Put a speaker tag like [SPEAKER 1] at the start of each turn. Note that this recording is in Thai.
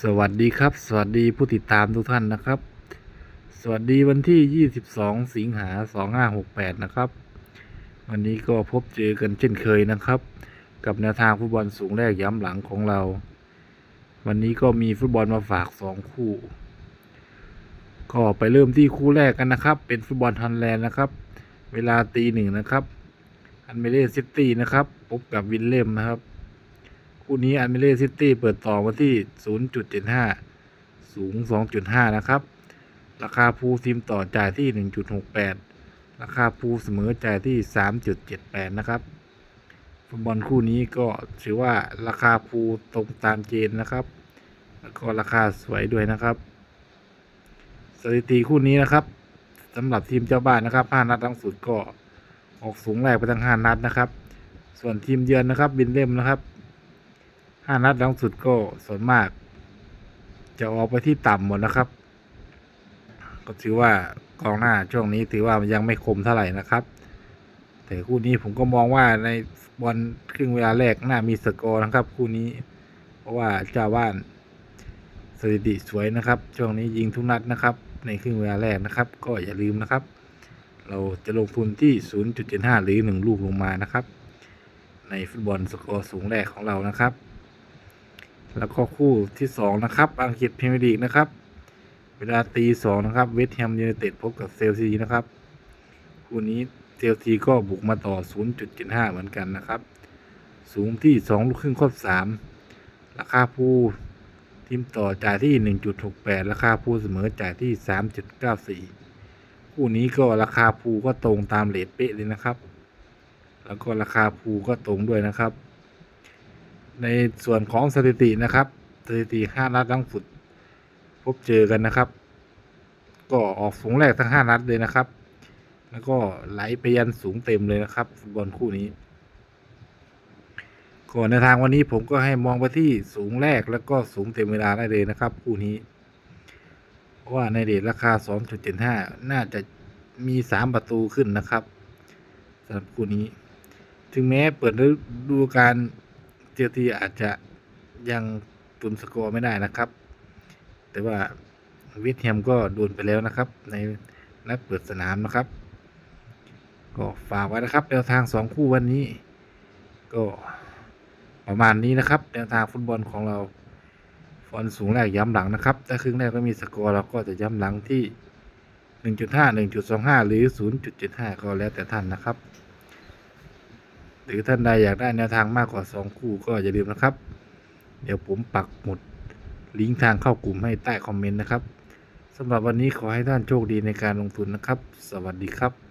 [SPEAKER 1] สวัสดีครับ สวัสดีผู้ติดตามทุกท่านนะครับ สวัสดีวันที่ 22 สิงหา 2568 นะครับ วันนี้ก็พบเจอกันเช่นเคยนะครับ กับแนวทางฟุตบอลสูงแรกย้ำหลังของเรา วันนี้ก็มีฟุตบอลมาฝาก 2 คู่ ก็ไปเริ่มที่คู่แรกกันนะครับ เป็นฟุตบอลฮอลแลนด์นะครับ เวลาตีหนึ่งนะครับอันเมเล่ซิตี้นะครับพบกับวินเล่มนะครับ คู่นี้อันเมเล่ซิตี้เปิดต่อมาที่ 0.75 สูง 2.5 นะครับ ราคาภูทีมต่อจ่ายที่ 1.68 ราคาภูเสมอจ่ายที่ 3.78 นะครับ ฟุตบอลคู่นี้ก็ถือว่าราคาภูตรงตามเกณฑ์นะครับ แล้วก็ราคาสวยด้วยนะครับ สถิติคู่นี้นะครับสำหรับทีมเจ้าบ้านนะครับ 5 นัดทั้งสุดก็ออกสูงแรกไปทั้ง 5 นัดนะครับ ส่วนทีมเยือนนะครับ บินเล่มนะครับ ห้านัดหลังสุดก็ส่วนมาก จะออกไปที่ต่ำหมดนะครับ ก็ถือว่ากองหน้าช่วงนี้ถือว่ามันยังไม่คมเท่าไหร่นะครับ แต่คู่นี้ผมก็มองว่าในบอลครึ่งเวลาแรกน่ามีสกอร์นะครับ คู่นี้ เพราะว่าเจ้าบ้านสถิติสวยนะครับ ช่วงนี้ยิงทุกนัดนะครับ ในครึ่งเวลาแรกนะครับ ก็อย่าลืมนะครับ เราจะลงทุนที่ 0.75 หรือ 1 ลูกลงมานะครับ ในฟุตบอลสกอร์สูงแรกของเรานะครับ แล้วก็คู่ที่สองนะครับอังกฤษพรีเมียร์ลีกนะครับ เวลาตีสองนะครับเวสต์แฮมยูไนเต็ดพบกับเซลซีนะครับ คู่นี้เซลซีก็บุกมาต่อ 0.75 เหมือนกันนะครับ สูงที่ 2 ลูกครึ่งครบ3 ราคาผู้ทีมต่อจ่ายที่ 1.68 ราคาผู้เสมอจ่ายที่ 3.94 คู่นี้ก็ราคาภูก็ตรงตามเลทเป๊ะเลยนะครับ แล้วก็ราคาภูก็ตรงด้วยนะครับ ในส่วนของสถิตินะครับสถิติห้านัดล่าสุด พบเจอกันนะครับ ก็ออกสูงแรกทั้งห้านัดเลยนะครับ แล้วก็ไหลไปยันสูงเต็มเลยนะครับฟุตบอลคู่นี้ก่อนในทางวันนี้ผมก็ให้มองไปที่สูงแรกแล้วก็สูงเต็มเวลาได้เลยนะครับ คู่นี้ ว่าในเดทราคา 2.75 น่าจะมี 3 ประตูขึ้นนะครับสำหรับคู่นี้ ถึงแม้เปิดฤดูกาล เจลทีอาจจะยังตุนสกอร์ไม่ได้นะครับ แต่ว่าเวสต์แฮมก็โดนไปแล้วนะครับ ในนัดเปิดสนามนะครับ ก็ฝากไว้นะครับแนวทางสองคู่วันนี้ ก็ประมาณนี้นะครับแนวทางฟุตบอลของเราฟอนสูงแรกย้ำหลังนะครับถ้าครึ่งแรกก็มีสกอร์เราก็จะย้ำหลังที่ 1.5 1.25 หรือ 0.75 ก็แล้วแต่ท่านนะครับ หรือท่านใดอยากได้แนวทางมากกว่า 2 คู่ก็อย่าลืมนะครับ เดี๋ยวผมปักหมุดลิงก์ทางเข้ากลุ่มให้ใต้คอมเมนต์นะครับสำหรับวันนี้ขอให้ท่านโชคดีในการลงทุนนะครับ สวัสดีครับ